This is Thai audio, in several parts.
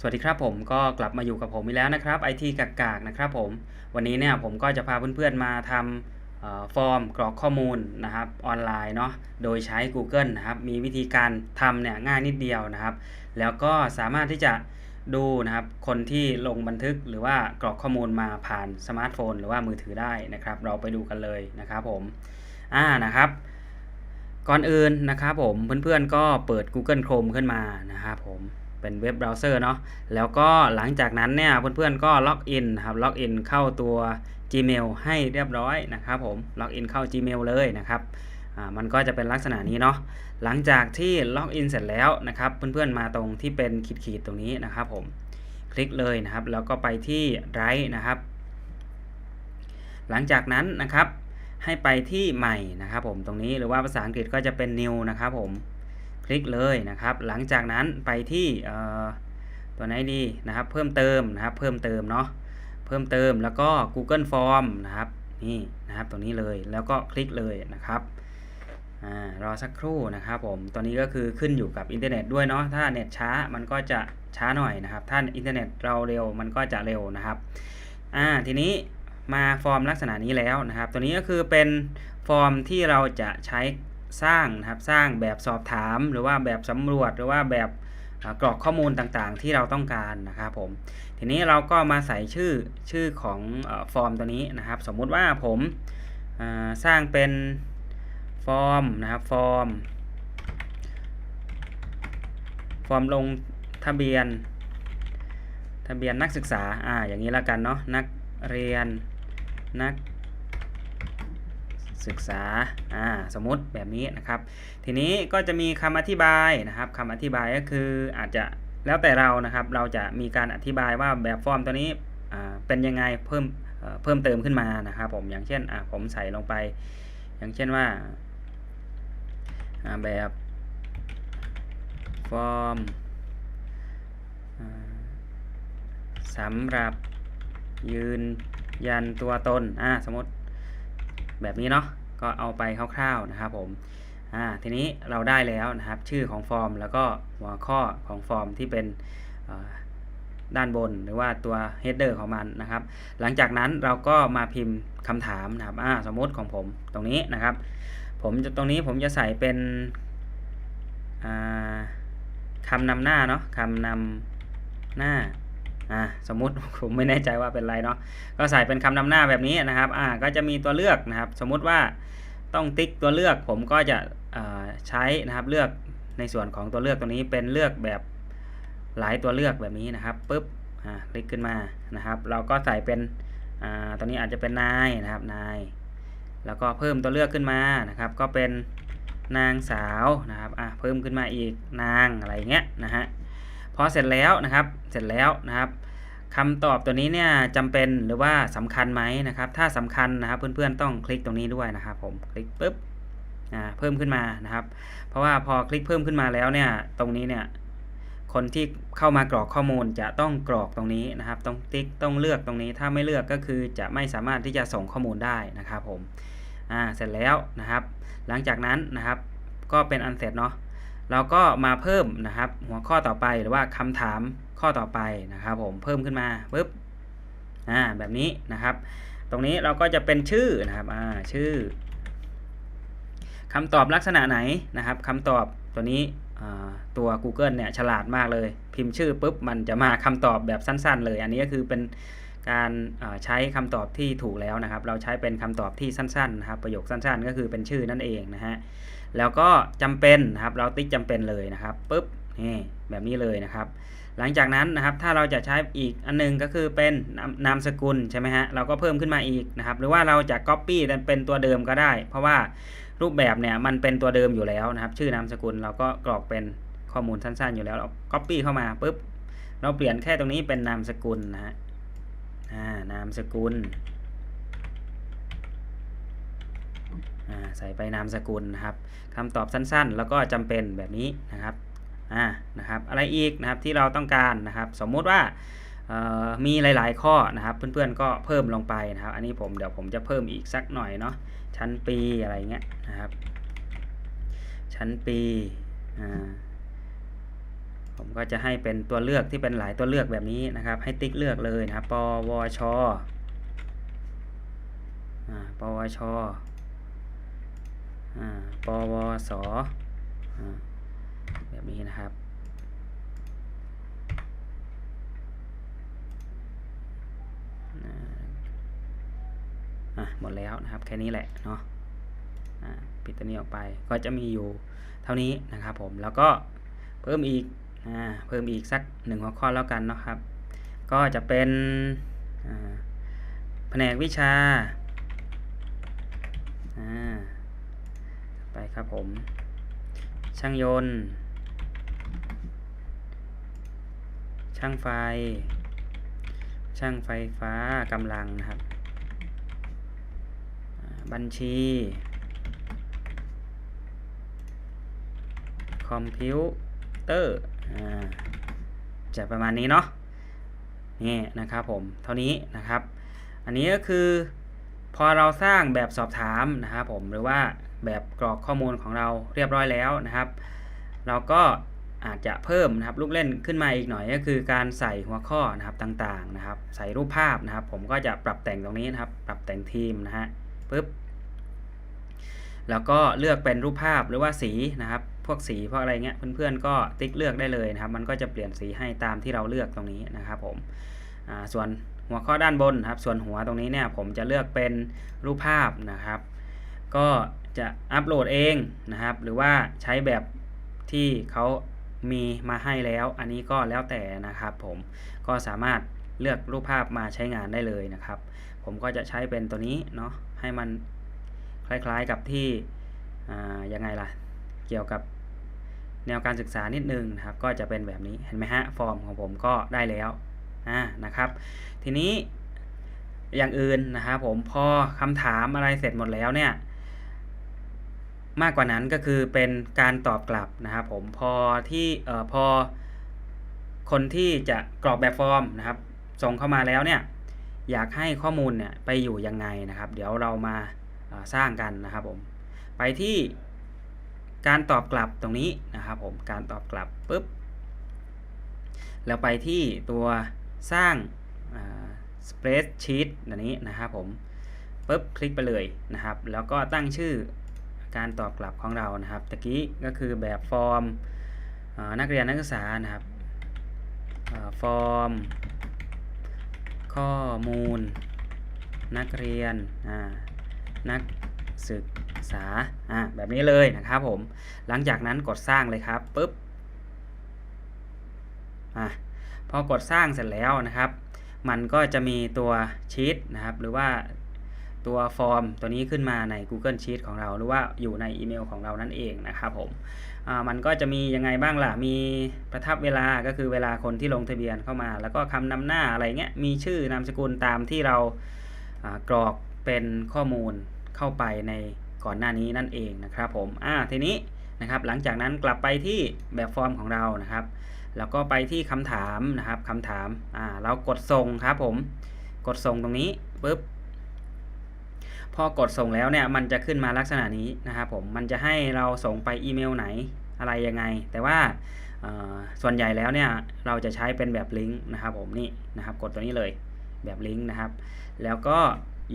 สวัสดีครับผมก็กลับมาอยู่กับผมอีกแล้วนะครับไอทีกากากนะครับผมวันนี้เนี่ยผมก็จะพาเพื่อนๆมาทำออฟอร์มกรอกข้อมูลนะครับออนไลน์เนาะโดยใช้ Google นะครับมีวิธีการทำเนี่ยง่ายนิดเดียวนะครับ แล้วก็สามารถที่จะดูนะครับคนที่ลงบันทึกหรือว่ากรอกข้อมูลมาผ่านสมาร์ทโฟน หรือว่ามือถือได้นะครับ เราไปดูกันเลยนะครับผมอ่านะครับ ก่อนอื่นนะครับผมเพื่อนๆก็เปิด Google Chrome ขึ้นมานะครับผม เป็นเว็บเบราว์เซอร์เนาะแล้วก็หลังจากนั้นเนี่ยเพื่อนๆก็ล็อกอินครับล็อกอินเข้าตัว Gmail ให้เรียบร้อยนะครับผมล็อกอินเข้า Gmail เลยนะครับอ่ามันก็จะเป็นลักษณะนี้เนาะหลังจากที่ล็อกอินเสร็จแล้วนะครับเพื่อนๆมาตรงที่เป็นขีดๆตรงนี้นะครับผมคลิกเลยนะครับแล้วก็ไปที่ Drive นะครับ หลังจากนั้นนะครับให้ไปที่ใหม่นะครับผมตรงนี้หรือว่าภาษาอังกฤษก็จะเป็น new นะครับผม คลิกเลยนะครับ หลังจากนั้นไปที่ตัวไหนดีนะครับ เพิ่มเติมนะครับ เพิ่มเติมเนาะเพิ่มเติมแล้วก็ Google Form นะครับนี่นะครับตรงนี้เลยแล้วก็คลิกเลยนะครับอ่ารอสักครู่นะครับผมตัวนี้ก็คือขึ้นอยู่กับอินเทอร์เน็ตด้วยเนาะถ้าเน็ตช้ามันก็จะช้าหน่อยนะครับ ถ้าอินเทอร์เน็ตเราเร็วมันก็จะเร็วนะครับอ่าทีนี้มาฟอร์มลักษณะนี้แล้วนะครับ ตัวนี้ก็คือเป็นฟอร์มที่เราจะใช้ สร้างนะครับสร้างแบบสอบถามหรือว่าแบบสำรวจหรือว่าแบบกรอกข้อมูลต่างๆ ที่เราต้องการนะครับผมทีนี้เราก็มาใส่ชื่อชื่อของฟอร์มตัวนี้นะครับ สมมุติว่าผมสร้างเป็นฟอร์มนะครับฟอร์มฟอร์มลงทะเบียน ทะเบียนนักศึกษาอ่าอย่างนี้แล้วกันเนาะนักเรียนนัก ศึกษาอ่าสมมติแบบนี้นะครับ ทีนี้ก็จะมีคำอธิบายนะครับคำอธิบายก็คืออาจจะแล้วแต่เรานะครับ เราจะมีการอธิบายว่าแบบฟอร์มตัวนี้อ่าเป็นยังไงเพิ่มเพิ่มเติมขึ้นมานะครับผมอย่างเช่นอ่าผมใส่ลงไป อย่างเช่นว่าแบบฟอร์มสำหรับยืนยันตัวตนอ่าสมมติ แบบนี้เนาะก็เอาไปคร่าวๆนะครับผมอ่าทีนี้เราได้แล้วนะครับ ชื่อของฟอร์มแล้วก็หัวข้อของฟอร์มที่เป็นด้านบนหรือว่าตัว header ของมันนะครับ หลังจากนั้นเราก็มาพิมพ์คำถามนะครับอ่าสมมติของผมตรงนี้นะครับ ผมจะตรงนี้ผมจะใส่เป็นคำนำหน้าเนาะคำนำหน้า อ่าสมมุติผมไม่แน่ใจว่าเป็นไรเนาะก็ใส่เป็นคำนำหน้าแบบนี้นะครับอ่าก็จะมีตัวเลือกนะครับ สมมุติว่าต้องติ๊กตัวเลือกผมก็จะใช้นะครับเลือกในส่วนของตัวเลือกตัวนี้เป็นเลือกแบบหลายตัวเลือกแบบนี้นะครับปุ๊บอ่าคลิกขึ้นมานะครับ เราก็ใส่เป็นอ่าตัวนี้อาจจะเป็นนายนะครับนาย แล้วก็เพิ่มตัวเลือกขึ้นมานะครับ ก็เป็นนางสาวนะครับอ่าเพิ่มขึ้นมาอีกนางอะไรเงี้ยนะฮะ พอเสร็จแล้วนะครับ เสร็จแล้วนะครับคำตอบตัวนี้เนี่ยจำเป็นหรือว่าสำคัญไหมนะครับ ถ้าสำคัญนะครับ เพื่อนๆต้องคลิกตรงนี้ด้วยนะครับ ผมคลิกปุ๊บเพิ่มขึ้นมานะครับ เพราะว่าพอคลิกเพิ่มขึ้นมาแล้วเนี่ยตรงนี้เนี่ยคนที่เข้ามากรอกข้อมูลจะต้องกรอกตรงนี้นะครับ ต้องติ๊กต้องเลือกตรงนี้ถ้าไม่เลือกก็คือจะไม่สามารถที่จะส่งข้อมูลได้นะครับผมอ่าเสร็จแล้วนะครับ หลังจากนั้นนะครับ ก็เป็นอันเสร็จเนาะ เราก็มาเพิ่มนะครับ หัวข้อต่อไปหรือว่าคำถามข้อต่อไปนะครับ ผมเพิ่มขึ้นมาปุ๊บอ่าแบบนี้นะครับ ตรงนี้เราก็จะเป็นชื่อนะครับอ่าชื่อคำตอบลักษณะไหนนะครับคำตอบตัวนี้ตัว Google เนี่ยฉลาดมากเลย พิมพ์ชื่อปุ๊บมันจะมาคำตอบแบบสั้น ๆ เลย อันนี้ก็คือเป็นการใช้คำตอบที่ถูกแล้วนะครับ เราใช้เป็นคำตอบที่สั้นๆนะครับประโยคสั้น ๆ ก็คือเป็นชื่อนั่นเองนะฮะ แล้วก็จำเป็นนะครับ เราติ๊กจำเป็นเลยนะครับปุ๊บนี่แบบนี้เลยนะครับ หลังจากนั้นนะครับถ้าเราจะใช้อีกอันนึงก็คือเป็นนามสกุลใช่ไหมฮะเราก็เพิ่มขึ้นมาอีกนะครับ หรือว่าเราจะ Copy เป็นตัวเดิมก็ได้ เพราะว่ารูปแบบเนี่ยมันเป็นตัวเดิมอยู่แล้วนะครับ ชื่อนามสกุลเราก็กรอกเป็นข้อมูลสั้นๆอยู่แล้วเรา Copy เข้ามาปุ๊บเราเปลี่ยนแค่ตรงนี้เป็นนามสกุลนะฮะนามสกุล ใส่ไปนามสกุลนะครับคำตอบสั้นๆ แล้วก็จำเป็นแบบนี้นะครับอ่านะครับ อะไรอีกนะครับที่เราต้องการนะครับ สมมุติว่ามีหลาย ๆ ข้อนะครับ เพื่อนๆก็เพิ่มลงไปนะครับ อันนี้ผมเดี๋ยวผมจะเพิ่มอีกสักหน่อยเนาะชั้นปีอะไรเงี้ยนะครับ ชั้นปีอ่าผมก็จะให้เป็นตัวเลือกที่เป็นหลายตัวเลือกแบบนี้นะครับ ให้ติ๊กเลือกเลยนะครับปวชอ่าปวช ปวสแบบนี้นะครับอะหมดแล้วนะครับ แค่นี้แหละเนาะอ่าปิดตัวนี้ออกไป ก็จะมีอยู่เท่านี้นะครับผม แล้วก็เพิ่มอีกอ่าเพิ่มอีกสักหนึ่งหัวข้อแล้วกันเนาะครับ ก็จะเป็นอ่าแผนกวิชาอ่า ไปครับผม ช่างยนต์ ช่างไฟ ช่างไฟฟ้ากำลังนะครับ บัญชี คอมพิวเตอร์อ่าจะประมาณนี้เนาะนี่นะครับผม เท่านี้นะครับ อันนี้ก็คือ พอเราสร้างแบบสอบถามนะครับผมหรือว่าแบบกรอกข้อมูลของเราเรียบร้อยแล้วนะครับ เราก็อาจจะเพิ่มนะครับลูกเล่นขึ้นมาอีกหน่อยก็คือการใส่หัวข้อนะครับต่างๆนะครับ ใส่รูปภาพนะครับ ผมก็จะปรับแต่งตรงนี้นะครับ ปรับแต่งทีมนะฮะปึ๊บแล้วก็เลือกเป็นรูปภาพหรือว่าสีนะครับ พวกสีพวกอะไรเงี้ยเพื่อนๆก็ติ๊กเลือกได้เลยนะครับ มันก็จะเปลี่ยนสีให้ตามที่เราเลือกตรงนี้นะครับผมส่วน หัวข้อด้านบนครับ ส่วนหัวตรงนี้เนี่ยผมจะเลือกเป็นรูปภาพนะครับ ก็จะอัปโหลดเองนะครับ หรือว่าใช้แบบที่เขามีมาให้แล้ว อันนี้ก็แล้วแต่นะครับ ผมก็สามารถเลือกรูปภาพมาใช้งานได้เลยนะครับ ผมก็จะใช้เป็นตัวนี้เนาะให้มันคล้ายๆกับที่ยังไงล่ะ เกี่ยวกับแนวการศึกษานิดนึงนะครับ ก็จะเป็นแบบนี้เห็นไหมฮะฟอร์มของผมก็ได้แล้ว นะครับ ทีนี้อย่างอื่นนะครับผมพอคำถามอะไรเสร็จหมดแล้วเนี่ย มากกว่านั้นก็คือเป็นการตอบกลับนะครับผมพอที่เอ่อพอคนที่จะกรอกแบบฟอร์มนะครับส่งเข้ามาแล้วเนี่ยอยากให้ข้อมูลเนี่ยไปอยู่ยังไงนะครับ เดี๋ยวเรามาสร้างกันนะครับผมไปที่การตอบกลับตรงนี้นะครับผมการตอบกลับปุ๊บแล้วไปที่ตัว สร้าง spreadsheet อันนี้นะครับผมปุ๊บคลิกไปเลยนะครับ แล้วก็ตั้งชื่อการตอบกลับของเรานะครับตะกี้ก็คือแบบฟอร์มนักเรียนนักศึกษานะครับฟอร์ม ข้อมูล นักเรียนนักศึกษาแบบนี้เลยนะครับผม หลังจากนั้นกดสร้างเลยครับปุ๊บอพ อกดสร้างเสร็จแล้วนะครับ มันก็จะมีตัวชีตนะครับ หรือว่าตัวฟอร์มตัวนี้ขึ้นมาใน Google Sheet ของเรา หรือว่าอยู่ในอีเมลของเรานั่นเองนะครับผมมันก็จะมียังไงบ้างล่ะ มีประทับเวลาก็คือเวลาคนที่ลงทะเบียนเข้ามา แล้วก็คำนำหน้าอะไรเงี้ย มีชื่อนามสกุลตามที่เรากรอกเป็นข้อมูลเข้าไปในก่อนหน้านี้นั่นเองนะครับผม อ่าทีนี้นะครับหลังจากนั้นกลับไปที่แบบฟอร์มของเรานะครับ แล้วก็ไปที่คำถามนะครับคำถามอ่าเรากดส่งครับผมกดส่งตรงนี้ปุ๊บพอกดส่งแล้วเนี่ยมันจะขึ้นมาลักษณะนี้นะครับผมมันจะให้เราส่งไปอีเมลไหนอะไรยังไง แต่ว่าส่วนใหญ่แล้วเนี่ยเราจะใช้เป็นแบบลิงก์นะครับผมนี่นะครับกดตัวนี้เลยแบบลิงก์นะครับ แล้วก็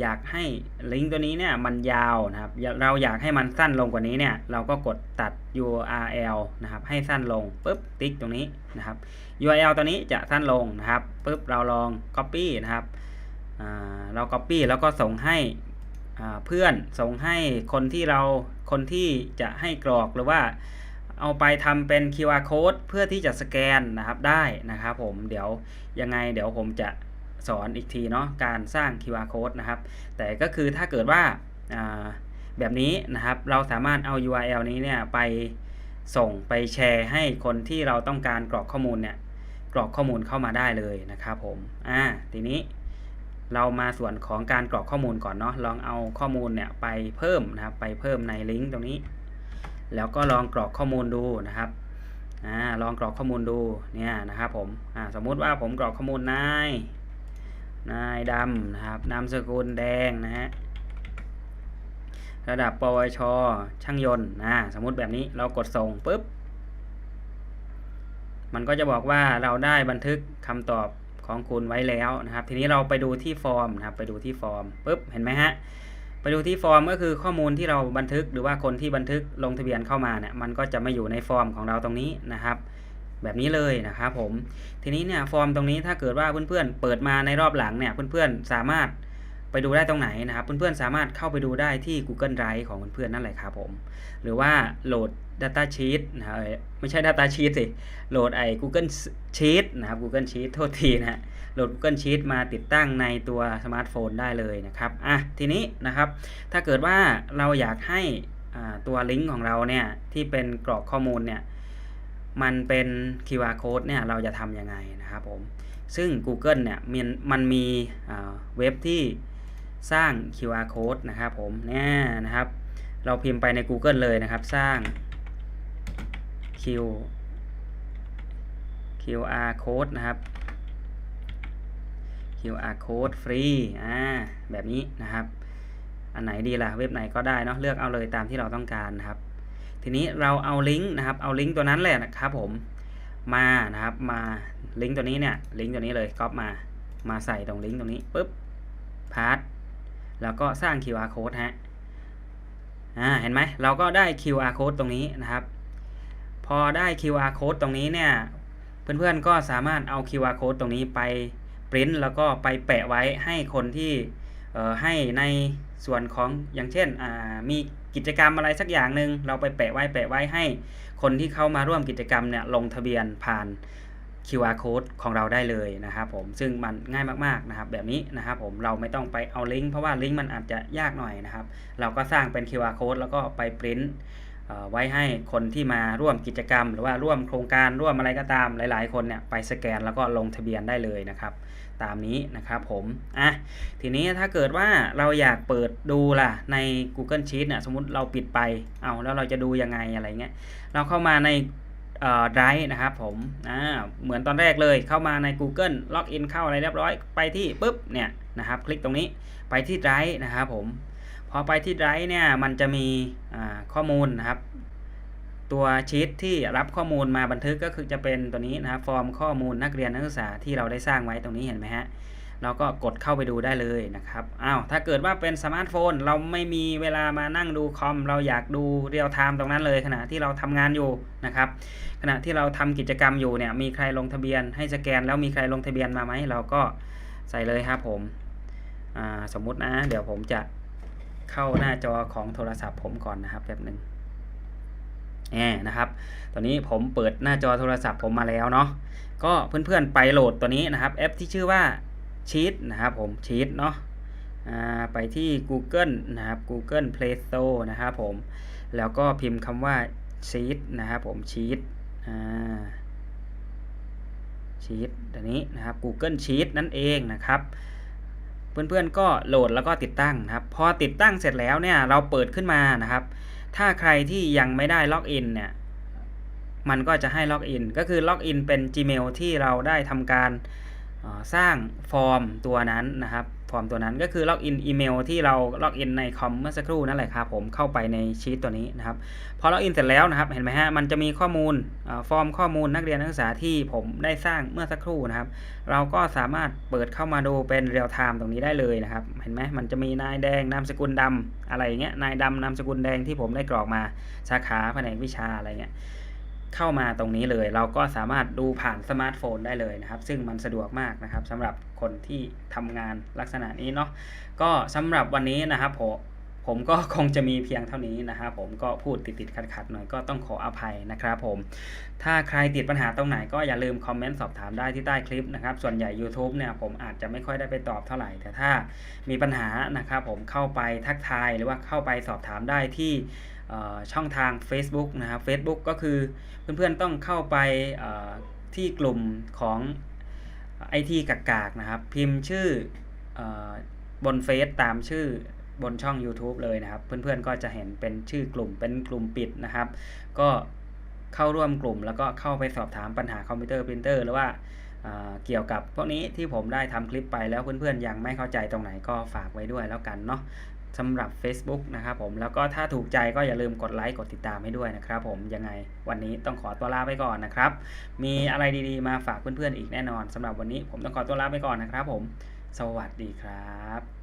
อยากให้ลิงก์ตัวนี้เนี่ยมันยาวนะครับ เราอยากให้มันสั้นลงกว่านี้เนี่ย เราก็กดตัด URL นะครับ ให้สั้นลงปุ๊บติ๊กตรงนี้นะครับ URL ตัวนี้จะสั้นลงนะครับปุ๊บเราลอง Copy นะครับเรา Copy แล้วก็ส่งให้เพื่อนส่งให้คนที่เราคนที่จะให้กรอกหรือว่าเอาไปทำเป็น QR code เพื่อที่จะสแกนนะครับได้นะครับผมเดี๋ยวยังไงเดี๋ยวผมจะ สอนอีกทีเนาะการสร้าง QR code นะครับ แต่ก็คือถ้าเกิดว่าแบบนี้นะครับเราสามารถเอา URL นี้เนี่ยไปส่งไปแชร์ให้คนที่เราต้องการกรอกข้อมูลเนี่ยกรอกข้อมูลเข้ามาได้เลยนะครับผมอ่าทีนี้เรามาส่วนของการกรอกข้อมูลก่อนเนาะลองเอาข้อมูลเนี่ยไปเพิ่มนะครับไปเพิ่มในลิงก์ตรงนี้ แล้วก็ลองกรอกข้อมูลดูนะครับอ่าลองกรอกข้อมูลดูเนี่ยนะครับผมอ่าสมมุติว่าผมกรอกข้อมูลนาย นายดำนะครับนามสกุลแดงนะฮะระดับปวช ช่างยนต์นะสมมติแบบนี้เรากดส่งปุ๊บ มันก็จะบอกว่าเราได้บันทึกคำตอบของคุณไว้แล้วนะครับ ทีนี้เราไปดูที่ฟอร์มนะครับ ไปดูที่ฟอร์มปุ๊บเห็นไหมฮะไปดูที่ฟอร์มก็คือข้อมูลที่เราบันทึกหรือว่าคนที่บันทึกลงทะเบียนเข้ามาเนี่ยมันก็จะไม่อยู่ในฟอร์มของเราตรงนี้นะครับ แบบนี้เลยนะครับผม ทีนี้เนี่ยฟอร์มตรงนี้ถ้าเกิดว่าเพื่อนๆเปิดมาในรอบหลังเนี่ยเพื่อนๆสามารถไปดูได้ตรงไหนนะครับ เพื่อนๆสามารถเข้าไปดูได้ที่ Google Drive ของเพื่อนๆนั่นแหละครับผม หรือว่าโหลด Data Sheet นะไม่ใช่ Data Sheet สิ โหลดไอ้ Google Sheet นะครับ Google Sheet โทษทีนะโหลด Google Sheet มาติดตั้งในตัวสมาร์ทโฟนได้เลยนะครับอะทีนี้นะครับ ถ้าเกิดว่าเราอยากให้ตัวลิงก์ของเราเนี่ยที่เป็นกรอกข้อมูลเนี่ย มันเป็น QR code เนี่ยเราจะทำยังไงนะครับผม ซึ่ง Google เนี่ยมันมันมีเว็บที่สร้าง QR code นะครับผมเนี่ยนะครับ เราพิมพ์ไปใน Google เลยนะครับสร้าง Q QR code นะครับ QR code ฟรีอ่าแบบนี้นะครับ อันไหนดีล่ะเว็บไหนก็ได้เนาะเลือกเอาเลยตามที่เราต้องการนะครับ ทีนี้เราเอาลิงก์นะครับ เอาลิงก์ตัวนั้นแหละนะครับผม มานะครับ มาลิงก์ตัวนี้เนี่ย ลิงก์ตัวนี้เลยก๊อปมา มาใส่ตรงลิงก์ตรงนี้ปุ๊บ พาร์ท แล้วก็สร้าง QR code ฮะ อ่า เห็นไหม เราก็ได้ QR code ตรงนี้นะครับ พอได้ QR code ตรงนี้เนี่ย เพื่อนๆ ก็สามารถเอา QR code ตรงนี้ไปปริ้นแล้วก็ไปแปะไว้ให้คนที่ ให้ในส่วนของอย่างเช่นมีกิจกรรมอะไรสักอย่างหนึ่งเราไปแปะไว้แปะไว้ให้ คนที่เข้ามาร่วมกิจกรรมเนี่ยลงทะเบียนผ่าน QR code ของเราได้เลยนะครับผมซึ่งมันง่ายมากๆนะครับแบบนี้นะครับผมเราไม่ต้องไปเอาลิงก์เพราะว่าลิงก์มันอาจจะยากหน่อยนะครับ เราก็สร้างเป็น QR code แล้วก็ไปปริ้น ไว้ให้คนที่มาร่วมกิจกรรม หรือว่าร่วมโครงการร่วมอะไรก็ตามหลาย ๆ คนเนี่ยไปสแกนแล้วก็ลงทะเบียนได้เลยนะครับ ตามนี้นะครับผมอะทีนี้ถ้าเกิดว่าเราอยากเปิดดูล่ะใน Google Sheet เนี่ยสมมุติเราปิดไปเอาแล้วเราจะดูยังไงอะไรเงี้ยเราเข้ามาในเอ่อ Drive นะครับผมอ่าเหมือนตอนแรกเลยเข้ามาใน Google ล็อกอินเข้าอะไรเรียบร้อยไปที่ปุ๊บเนี่ยนะครับ คลิกตรงนี้ไปที่ Drive นะครับผม พอไปที่ Drive เนี่ยมันจะมีข้อมูลนะครับ ตัวชีตที่รับข้อมูลมาบันทึกก็คือจะเป็นตัวนี้นะครับฟอร์มข้อมูลนักเรียนนักศึกษาที่เราได้สร้างไว้ตรงนี้เห็นไหมฮะเราก็กดเข้าไปดูได้เลยนะครับอ้าวถ้าเกิดว่าเป็นสมาร์ทโฟน เราไม่มีเวลามานั่งดูคอม เราอยากดูเรียลไทม์ตรงนั้นเลย ขณะที่เราทำงานอยู่นะครับ ขณะที่เราทำกิจกรรมอยู่เนี่ยมีใครลงทะเบียนให้สแกน แล้วมีใครลงทะเบียนมาไหมเราก็ใส่เลยครับผมสมมุตินะ เดี๋ยวผมจะ เข้าหน้าจอของโทรศัพท์ผมก่อนนะครับแป๊บหนึ่งแอบนะครับ ตอนนี้ผมเปิดหน้าจอโทรศัพท์ผมมาแล้วเนาะ ก็เพื่อนๆไปโหลดตัวนี้นะครับ แอปที่ชื่อว่า Sheet นะครับผม Sheet เนาะไปที่ Google นะครับ Google Play Store นะครับผม แล้วก็พิมพ์คำว่า Sheet นะครับผม Sheet อ่า Sheet ตัวนี้นะครับ Google Sheet นั่นเองนะครับ เพื่อนๆก็โหลดแล้วก็ติดตั้งนะครับ พอติดตั้งเสร็จแล้วเนี่ยเราเปิดขึ้นมานะครับ ถ้าใครที่ยังไม่ได้ล็อกอินเนี่ยมันก็จะให้ล็อกอินก็คือล็อกอินเป็น Gmail ที่เราได้ทำการสร้างฟอร์มตัวนั้นนะครับ ฟอร์มตัวนั้น ก็คือล็อกอินอีเมลที่เราล็อกอินในคอมเมื่อสักครู่นั่นแหละครับผมเข้าไปในชีตตัวนี้นะครับพอล็อกอินเสร็จแล้วนะครับเห็นไหมฮะมันจะมีข้อมูลฟอร์มข้อมูลนักเรียนนักศึกษาที่ผมได้สร้างเมื่อสักครู่นะครับ เราก็สามารถเปิดเข้ามาดูเป็นเรียลไทม์ตรงนี้ได้เลยนะครับ เห็นไหมมันจะมีนายแดงนามสกุลดำอะไรอย่างเงี้ยนายดำนามสกุลแดงที่ผมได้กรอกมาสาขาแผนกวิชาอะไรเงี้ย เข้ามาตรงนี้เลย เราก็สามารถดูผ่านสมาร์ทโฟนได้เลยนะครับ ซึ่งมันสะดวกมากนะครับสำหรับคนที่ทำงานลักษณะนี้เนาะก็สำหรับวันนี้นะครับผมผมก็คงจะมีเพียงเท่านี้นะครับผมก็พูดติดติดขัดๆหน่อยก็ต้องขออภัยนะครับผม ถ้าใครติดปัญหาตรงไหนก็อย่าลืมคอมเมนต์สอบถามได้ที่ใต้คลิปนะครับ ส่วนใหญ่ YouTube เนี่ยผมอาจจะไม่ค่อยได้ไปตอบเท่าไหร่ แต่ถ้ามีปัญหานะครับผมเข้าไปทักทายหรือว่าเข้าไปสอบถามได้ที่ ช่องทาง Facebook นะครับ Facebook ก็คือเพื่อนๆต้องเข้าไปที่กลุ่มของไอทีกากๆนะครับ พิมพ์ชื่ออบนเฟซตามชื่อบนช่อง YouTube เลยนะครับ เพื่อนๆก็จะเห็นเป็นชื่อกลุ่มเป็นกลุ่มปิดนะครับ ก็เข้าร่วมกลุ่มแล้วก็เข้าไปสอบถามปัญหาคอมพิวเตอร์ปรินเตอร์หรือว่าเเกี่ยวกับพวกนี้ที่ผมได้ทำคลิปไปแล้วเพื่อนๆยังไม่เข้าใจตรงไหนก็ฝากไว้ด้วยแล้วกันเนาะ สำหรับ Facebook นะครับผมแล้วก็ถ้าถูกใจก็อย่าลืมกดไลค์กดติดตามให้ด้วยนะครับผมยังไงวันนี้ต้องขอตัวลาไปก่อนนะครับ มีอะไรดีๆมาฝากเพื่อนๆอีกแน่นอนสำหรับวันนี้ผมต้องขอตัวลาไปก่อนนะครับผม สวัสดีครับ